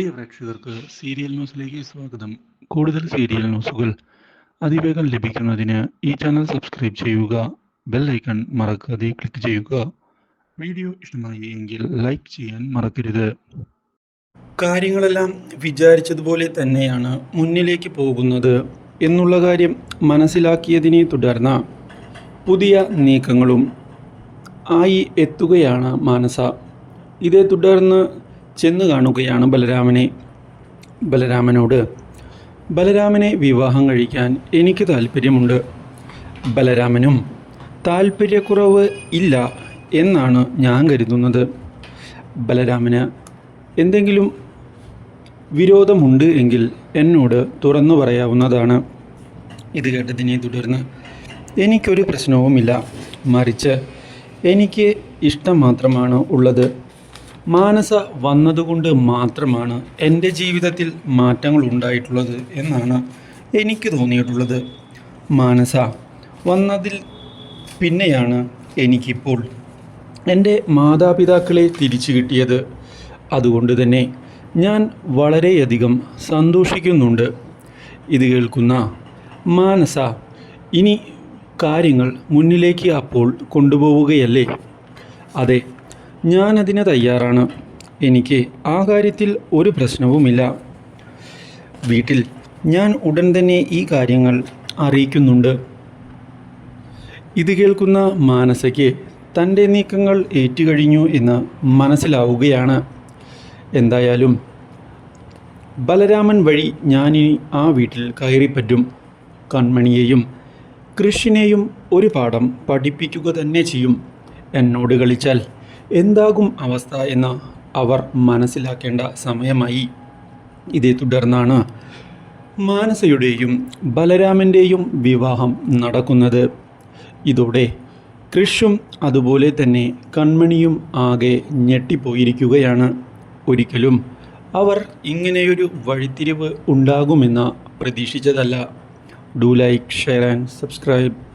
പ്രിയ പ്രേക്ഷകർക്ക് സീരിയൽ ന്യൂസിലേക്ക് സ്വാഗതം. കൂടുതൽ സീരിയൽ ന്യൂസുകൾ അതിവേഗം ലഭിക്കുന്നതിന് ഈ ചാനൽ സബ്സ്ക്രൈബ് ചെയ്യുക ബെൽ ഐക്കൺ മറക്കാതെ ക്ലിക്ക് ചെയ്യുക. വീഡിയോ ഇഷ്ടമായി എങ്കിൽ ലൈക്ക് ചെയ്യാൻ മറക്കരുത്. കാര്യങ്ങളെല്ലാം വിചാരിച്ചതുപോലെ തന്നെയാണ് മുന്നിലേക്ക് പോകുന്നത് എന്നുള്ള കാര്യം മനസ്സിലാക്കിയതിനെ തുടർന്ന് പുതിയ നീക്കങ്ങളും ആയി എത്തുകയാണ് മാനസ. ഇതേ തുടർന്ന് ചെന്ന് കാണുകയാണ് ബലരാമനെ. ബലരാമനോട് ബലരാമനെ വിവാഹം കഴിക്കാൻ എനിക്ക് താല്പര്യമുണ്ട് ബലരാമനും താല്പര്യക്കുറവ് ഇല്ല എന്നാണ് ഞാൻ കരുതുന്നത്. ബലരാമന് എന്തെങ്കിലും വിരോധമുണ്ട് എങ്കിൽ എന്നോട് തുറന്നു പറയാവുന്നതാണ്. ഇത് കേട്ടതിനെ തുടർന്ന് എനിക്കൊരു പ്രശ്നവുമില്ല. മറിച്ച് എനിക്ക് ഇഷ്ടം മാത്രമാണ് ഉള്ളത്. മാനസ വന്നതുകൊണ്ട് മാത്രമാണ് എന്റെ ജീവിതത്തിൽ മാറ്റങ്ങൾ ഉണ്ടായിട്ടുള്ളത് എന്നാണ് എനിക്ക് തോന്നിയിട്ടുള്ളത്. മാനസ വന്നതിൽ പിന്നെയാണ് എനിക്കിപ്പോൾ എന്റെ മാതാപിതാക്കളെ തിരിച്ചു കിട്ടിയത്. അതുകൊണ്ട് തന്നെ ഞാൻ വളരെയധികം സന്തോഷിക്കുന്നുണ്ട്. ഇത് കേൾക്കുന്ന മാനസ ഇനി കാര്യങ്ങൾ മുന്നിലേക്ക് അപ്പോൾ കൊണ്ടുപോവുകയല്ലേ? അതെ ഞാനതിന് തയ്യാറാണ്. എനിക്ക് ആ കാര്യത്തിൽ ഒരു പ്രശ്നവുമില്ല. വീട്ടിൽ ഞാൻ ഉടൻ തന്നെ ഈ കാര്യങ്ങൾ അറിയിക്കുന്നുണ്ട്. ഇത് കേൾക്കുന്ന മാനസയ്ക്ക് തന്റെ നീക്കങ്ങൾ ഏറ്റുകഴിഞ്ഞു എന്ന് മനസ്സിലാവുകയാണ്. എന്തായാലും ബലരാമൻ വഴി ഞാനിനി ആ വീട്ടിൽ കയറിപ്പറ്റും. കൺമണിയെയും കൃഷിനെയും ഒരു പാഠം പഠിപ്പിക്കുക തന്നെ ചെയ്യും. എന്നോട് കളിച്ചാൽ എന്താകും അവസ്ഥ എന്ന് അവർ മനസ്സിലാക്കേണ്ട സമയമായി. ഇതേ തുടർന്നാണ് മാനസയുടെയും ബലരാമന്റെയും വിവാഹം നടക്കുന്നത്. ഇതോടെ കൃഷും അതുപോലെ തന്നെ കൺമണിയും ആകെ ഞെട്ടിപ്പോയിരിക്കുകയാണ്. ഒരിക്കലും അവർ ഇങ്ങനെയൊരു വഴിത്തിരിവ് ഉണ്ടാകുമെന്ന് പ്രതീക്ഷിച്ചതല്ല. Do like share and subscribe